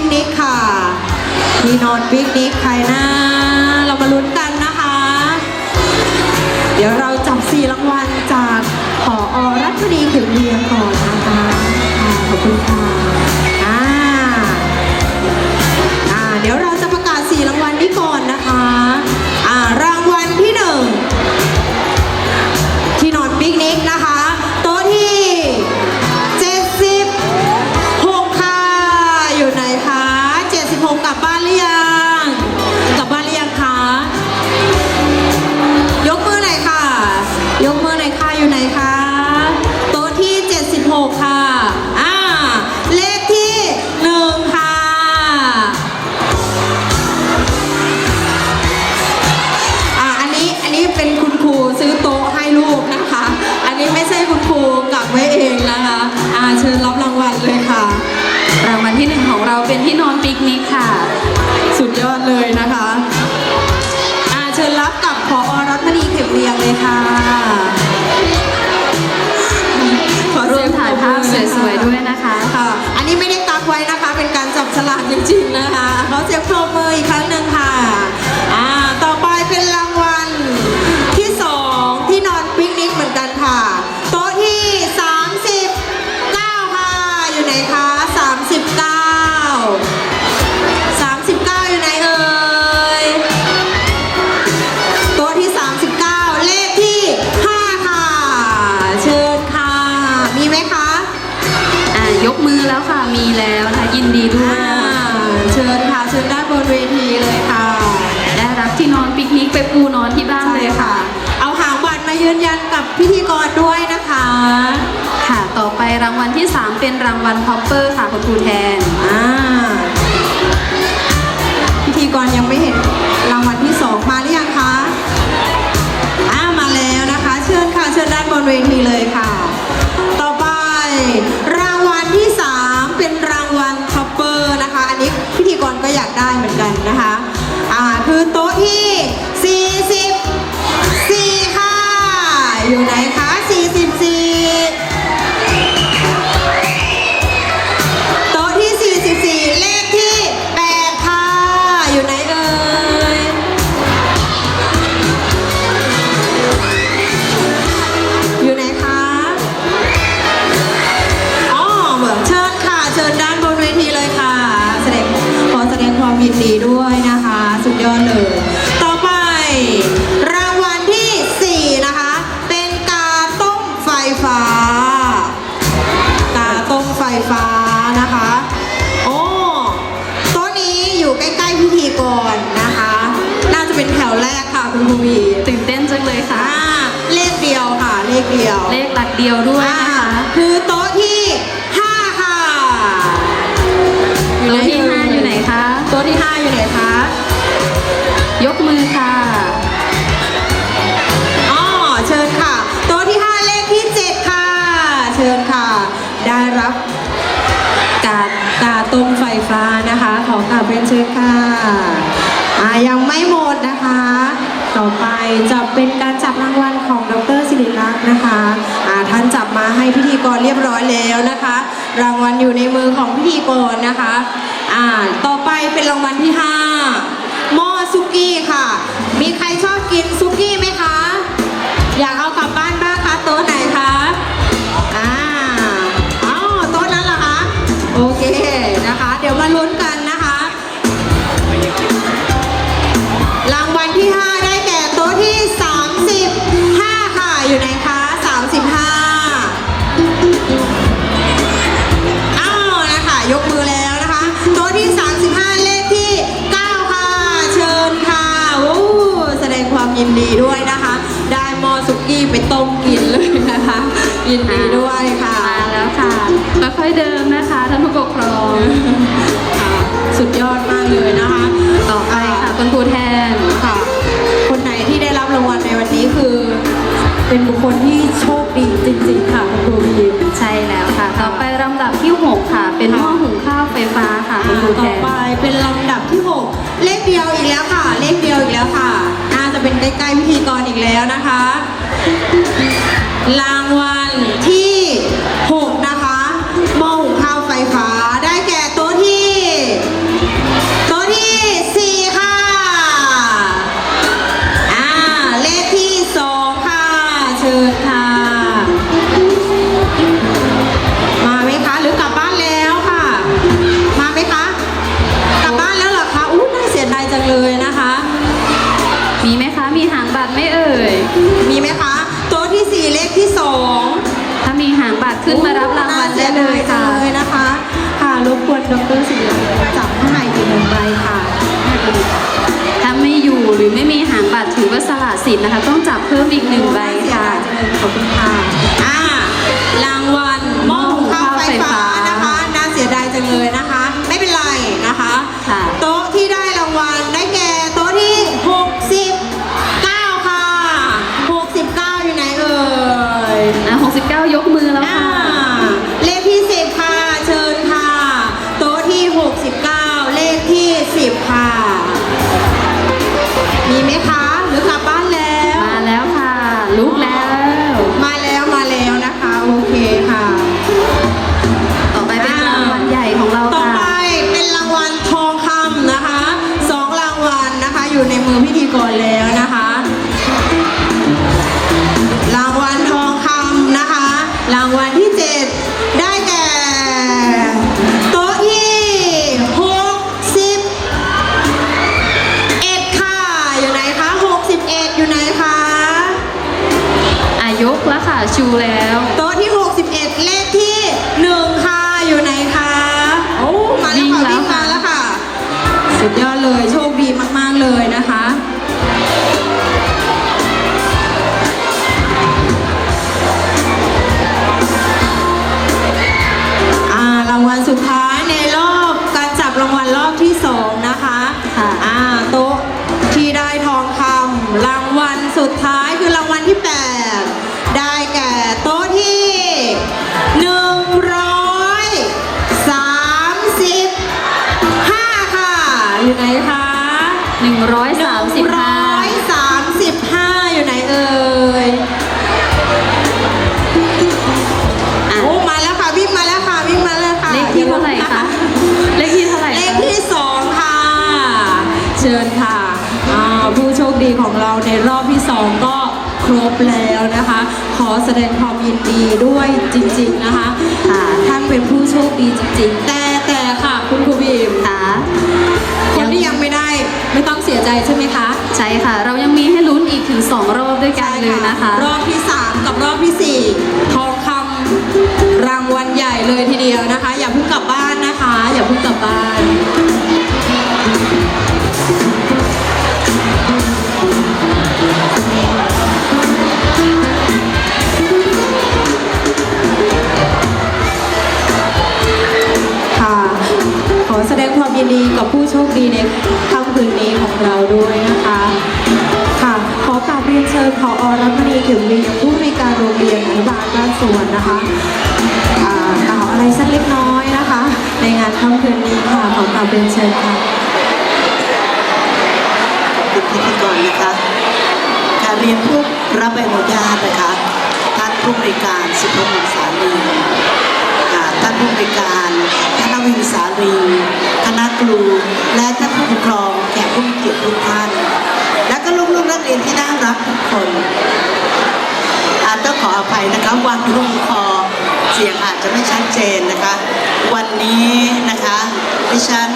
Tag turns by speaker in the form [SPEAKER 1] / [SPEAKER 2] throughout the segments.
[SPEAKER 1] กนิกค่ะที่นอนปิกนิกใครนะเรามาลุ้นกันนะคะ เดี๋ยวเราจับสี่รางวัลจากขออรัชนีเข็มเรียงก่อนนะคะค่ะขอบคุณค่ะอ่าอ่าเดี๋ยวเราจะประกาศสี่รางวัลนี้ก่อนนะคะ เราเป็
[SPEAKER 2] นที่นอนปิกนิกค่ะ
[SPEAKER 1] สุดยอดเลยนะคะอ่าเชิญรับกับพอรัตนีเข็มเรียงเลยค่ะขอ
[SPEAKER 2] ร่วมถ่ายภาพสวยๆด้วยนะคะ
[SPEAKER 1] ค่ะ อันนี้ไม่ได้กักไว้นะคะ เป็นการจับฉลากจริงๆนะคะขอเสียงปรบมืออีกครั้งหนึ่งค่ะ กับพิธีกรด้วยนะคะ
[SPEAKER 2] ค่ะ ต่อไปรางวัลที่ 3 เป็นรางวัลพอปเปอร์ค่ะคุณครูแทน
[SPEAKER 1] อ่าพิธีกรยังไม่เห็นรางวัลที่สองมาหรือยังคะอ่ามาแล้วนะคะ เชิญค่ะ เชิญด้านบนเวทีเลยค่ะ ต่อไปรางวัลที่สามเป็นรางวัลท็อปเปอร์นะคะ อันนี้พิธีกรก็อยากได้เหมือนกันนะคะ อ่า คือโต๊ะ ยินดีด้วยนะคะ สุดยอดเลย ต่อไป รางวัลที่ 4 นะคะ เป็นกาต้มไฟฟ้า กาต้มไฟฟ้านะคะ โอ้โต๊ะนี้อยู่ใกล้ๆพิธีกรนะคะ น่าจะเป็นแถวแรกค่ะคุณภูวี
[SPEAKER 2] ตื่นเต้นจังเลยค่ะ
[SPEAKER 1] อ่าเลขเดียวค่ะ เลขเดียว
[SPEAKER 2] เลขหลักเดียวด้วย
[SPEAKER 1] อ่า
[SPEAKER 2] นะคะ
[SPEAKER 1] คือโต๊ะที่ เชิญค่ะอ่ายังไม่หมดนะคะ ต่อไปจะเป็นการจับรางวัลของดรศิริลักษณ์นะคะอ่าท่านจับมาให้พิธีกรเรียบร้อยแล้วนะคะ รางวัลอยู่ในมือของพิธีกรนะคะอ่าต่อไปเป็นรางวัลที่5หม้อซุกี้ค่ะ มีใครชอบกินซุกี้ไหมคะ อยากเอา นะคะยินดีด้วยค่ะมา
[SPEAKER 2] แล้วค่ะค่อยๆเดินนะคะท่านผู้ปกครอง
[SPEAKER 1] ค่ะสุดยอดมากเลยนะคะ
[SPEAKER 2] ต่อไปค่ะคุณครูแทน
[SPEAKER 1] ค่ะ คนไหนที่ได้รับรางวัลในวันนี้คือ เป็นบุคคลที่โชคดีจริงๆค่ะคุณครูพีม
[SPEAKER 2] ใช่แล้วค่ะ ต่อไปลำดับที่ 6 ค่ะ เป็นหม้อหุงข้าวไฟฟ้าค่ะคุณครูแท
[SPEAKER 1] ต่อนไปเป็นลำดับที่ 6 เลขเดียวอีกแล้วค่ะ เลขเดียวอีกแล้วค่ะ น่าจะเป็นใกล้ๆพิธีกรอีกแล้วนะคะรา ขึ้นมารับรางวัลได้เลยค่ะเลยนะคะค่ะรบกวนดรสิริจับข้างในอีกหนึ่งใบค่ะ
[SPEAKER 2] ถ้าไม่อยู่หรือไม่มีหางบัตรถือว่าสละสิทธิ์นะคะ ต้องจับเพิ่มอีกหนึ่งใบค่ะ
[SPEAKER 1] ขอบคุณค่ะอ่ารางวัล
[SPEAKER 2] ใน
[SPEAKER 1] มือพิธีกรแล้วนะคะ สุดยอดเลย โชคดีมาก ๆ เลยนะคะ 135
[SPEAKER 2] 135
[SPEAKER 1] อยู่ไหนเอ่ย
[SPEAKER 2] อะ
[SPEAKER 1] โอ้มาแล้วค่ะวิ่งมาแล้วค่ะวิ่งมาแล้วค่ะ
[SPEAKER 2] เลขที่เท่าไหร่คะเลขที่เท่าไหร่
[SPEAKER 1] เล
[SPEAKER 2] คะ
[SPEAKER 1] ขที่สองค่ะ เชิญค่ะอ่าผู้โชคดีของเราในรอบที่สองก็ครบแล้วนะคะ ขอแสดงความยินดีด้วยจริง ๆนะคะ
[SPEAKER 2] ค่ะ
[SPEAKER 1] ท่านเป็นผู้โชคดีจริงๆแต่
[SPEAKER 2] นเลยนะคะ
[SPEAKER 1] รอบที่ 3 กับรอบที่ 4 ทองคำรางวัลใหญ่เลยทีเดียวนะคะ อย่าเพิ่งกลับบ้านนะคะ อย่าเพิ่งกลับบ้าน มณีเข็มวีผู้ในการโรงเรียนอนุบาลบ้านสวนนะคะอ่ากล่าวอะไรสักเล็กน้อยนะคะ ในงานค่ำคืนนี้ค่ะขอกราบเรียนเชิญค่ะ
[SPEAKER 3] ขอบคุณพิธีกรนะคะการเรียนผู้รับใบอนุญาตนะคะท่านผู้บริการสุภมนสาลีท่านผู้บริการท่านวินสาลีคณะครูและท่านผู้ปกครองแขกผู้มีเกียรติทุกท่าน และก็ลูกๆนักเรียนที่น่ารักทุกคน อาต้องขออภัยนะคะวางลงคอเสียงอาจจะไม่ชัดเจนนะคะ วันนี้นะคะดิฉัน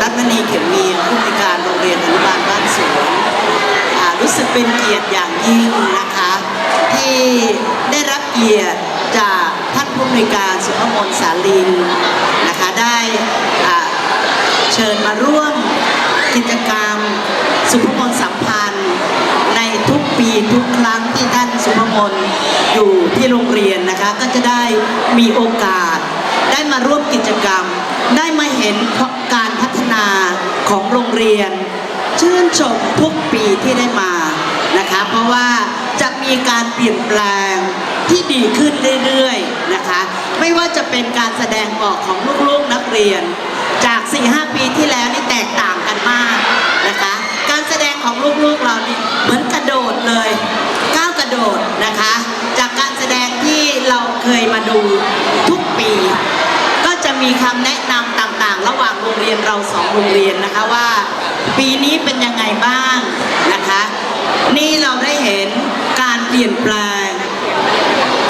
[SPEAKER 3] รัตมณีเข็มมีผู้ในวยการโรงเรียนอนุบาลบ้านสวนรู้สึกเป็นเกียรติอย่างยิ่งนะคะ ที่ได้รับเกียรติจากท่านผู้ในวยการสุภมนสาลินนะคะได้เชิญมาร่วมกิจกรรมสุภมนสัมนธ์ใน ทุกปีทุกครั้งที่ท่านสุภมนอยู่ที่โรงเรียนนะคะ ก็จะได้มีโอกาส ได้มาร่วมกิจกรรม ได้มาเห็นการพัฒนาของโรงเรียน ชื่นชมทุกปีที่ได้มานะคะ เพราะว่าจะมีการเปลี่ยนแปลงที่ดีขึ้นเรื่อยๆนะคะ ไม่ว่าจะเป็นการแสดงออกของลูกๆนักเรียน จาก 4-5 ปีที่แล้วนี่แตกต่างกันมากนะคะ การแสดงของลูกๆเรานี่เหมือนกระโดดเลยก้าวกระโดดนะคะ จากการแสดงที่ เคยมาดูทุกปี ก็จะมีคำแนะนำต่างๆ ระหว่างโรงเรียนเราสองโรงเรียนนะคะว่า ปีนี้เป็นยังไงบ้างนะคะ นี่เราได้เห็นการเปลี่ยนแปลง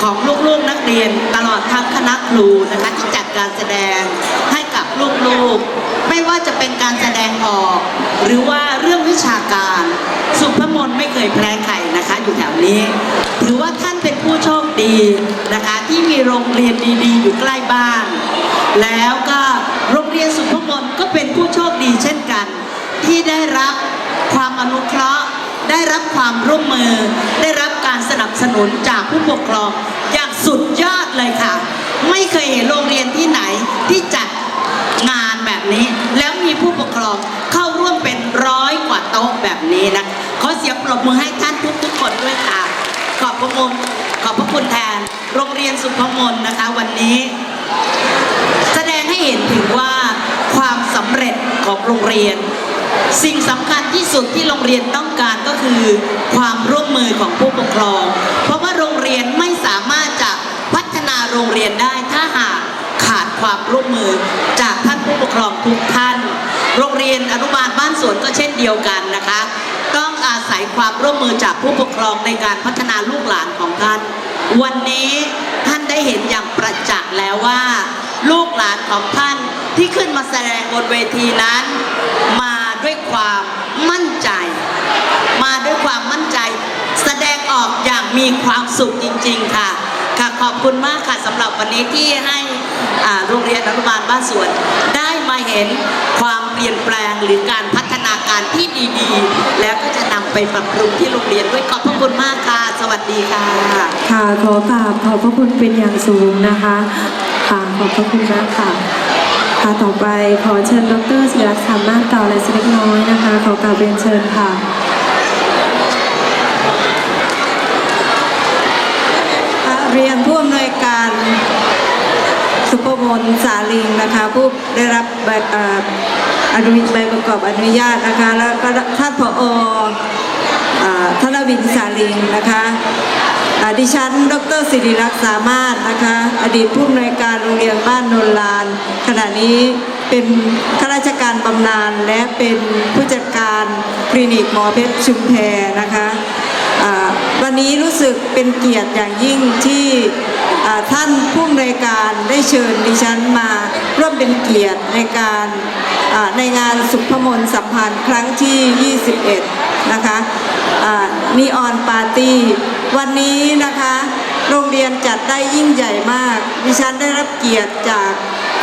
[SPEAKER 3] ของลูกๆนักเรียนตลอดทั้งคณะครูนะคะที่จัดการแสดงให้กับลูกๆ ไม่ว่าจะเป็นการแสดงออก หรือว่าเรื่องวิชาการสุภมนไม่เคยแพ้ใครนะคะอยู่แถวนี้ ถือว่าท่านเป็นผู้โชคดีีโรงเรียนดีๆ อยู่ใกล้บ้าน แล้วก็โรงเรียนสุภมลก็เป็นผู้โชคดีเช่นกัน ที่ได้รับความอนุเคราะห์ ได้รับความร่วมมือ ได้รับการสนับสนุนจากผู้ปกครองอย่างสุดยอดเลยค่ะ ไม่เคยเห็นโรงเรียนที่ไหนที่จัดงานแบบนี้ แล้วมีผู้ปกครองเข้าร่วมเป็นร้อยกว่าโต๊ะแบบนี้นะ เรียนสุพมลนะคะวันนี้ แสดงให้เห็นถึงว่าความสำเร็จของโรงเรียน สิ่งสำคัญที่สุดที่โรงเรียนต้องการก็คือ ความร่วมมือของผู้ปกครอง เพราะว่าโรงเรียนไม่สามารถจะพัฒนาโรงเรียนได้ถ้าหากขาดความร่วมมือจากท่านผู้ปกครองทุกท่าน โรงเรียนอนุบาลบ้านสวนก็เช่นเดียวกันนะคะ ต้องอาศัยความร่วมมือจากผู้ปกครองในการพัฒนาลูกหลานของท่าน วันนี้ท่านได้เห็นอย่างประจักษ์แล้วว่า ลูกหลานของท่านที่ขึ้นมาแสดงบนเวทีนั้น มาด้วยความมั่นใจ มาด้วยความมั่นใจ แสดงออกอย่างมีความสุขจริง ๆ ค่ะค่ะขอบคุณมากค่ะสำหรับวันนี้ที่ให้โรงเรียนอนุบาลบ้านสวน ได้มาเห็นความเปลี่ยนแปลงหรือการพัฒนาการที่ดีๆ แล้วก็จะนำไปปรับปรุงที่โรงเรียนด้วยขอบพระคุณมากค่ะ วัสดีค่ะ
[SPEAKER 1] ค่ะขอกราบขอบพระคุณเป็นอย่างสูงนะคะค่ะขอบพระคุณมากค่ะ ค่ะต่อไปขอเชิญดรศิรักษ์สามารถกล่าวอะไรสักเล็กน้อยนะคะ ขอกราบเรียนเชิญค่ะ
[SPEAKER 4] เรียนผู้อำนวยการสุภมนสาลิงนะคะผู้ได้รับใบเอ่ออนุใบประกอบอนุญาตนะคะแล้วก็ท่านผอเอ่อธน วินสาลิงนะคะดิฉัน ดรศิริรักษ์สามารถนะคะ อดีตผู้อำนวยการโรงเรียนบ้านโนนลาน ขณะนี้เป็นข้าราชการบำนาญและเป็นผู้จัดการคลินิกหมอเพชรชุมแพนะคะวันนี้รู้สึกเป็นเกียรติอย่างยิ่งที่ท่านผู้อำนวยการได้เชิญดิฉันมาร่วมเป็นเกียรติในการในงานสุพมนสัมพันธ์ครั้งที่ 21 นะคะนีออนปาร์ตี้วันนี้นะคะ โรงเรียนจัดได้ยิ่งใหญ่มาก ดิฉันได้รับเกียรติจาก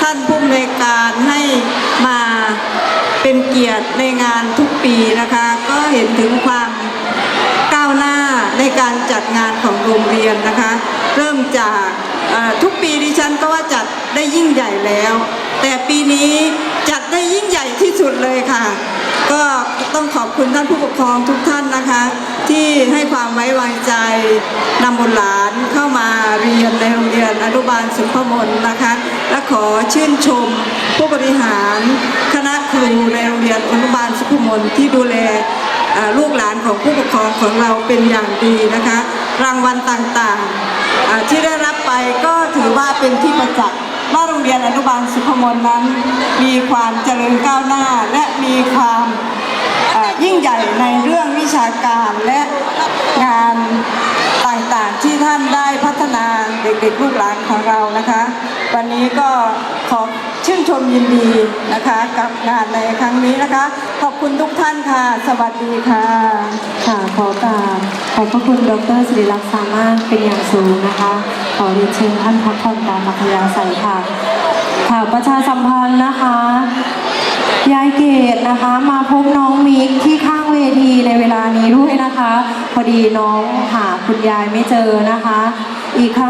[SPEAKER 4] ท่านผู้อำนวยการให้มาเป็นเกียรติในงานทุกปีนะคะ ก็เห็นถึงความก้าวหน้าในการจัดงานของโรงเรียนนะคะ เริ่มจากทุกปีดิฉันก็ว่าจัดได้ยิ่งใหญ่แล้ว แต่ปีนี้จัดได้ยิ่งใหญ่ที่สุดเลยค่ะ ก็ต้องขอบคุณท่านผู้ปกครองทุกท่านนะคะ ที่ให้ความไว้วางใจนำบุตรหลานเข้ามาเรียนในโรงเรียนอนุบาลสุพมนนะคะ และขอชื่นชมผู้บริหารคณะครูในโรงเรียนอนุบาลสุพมนที่ดูแลลูกหลานของผู้ปกครองของเราเป็นอย่างดีนะคะ รางวัลต่างๆที่ได้รับไปก็ถือว่าเป็นที่ประจักษ์ ว่าโรงเรียนอนุบาลสุพมนนั้น มีความเจริญก้าวหน้าและมีความยิ่งใหญ่ในเรื่องวิชาการและงานต่างๆที่ท่านได้พัฒนาเด็กๆลูกหลานของเรานะคะ วันนี้ก็ขอ ชื่นชมยินดีนะคะกับงานในครั้งนี้นะคะ ขอบคุณทุกท่านค่ะ สวัสดีค่ะ
[SPEAKER 1] ค่ะขอกราบขอบพระคุณดรศิริรักษ์สามารถเป็นอย่างสูงนะคะ ขอเรียนเชิญท่านพักผ่อนตามอัธยาศัยค่ะ ค่ะประชาสัมพันธ์นะคะยายเกดนะคะมาพบน้องมิกที่ข้างเวทีในเวลานี้ด้วยนะคะ พอดีน้องหาคุณยายไม่เจอนะคะ อีกครั้ง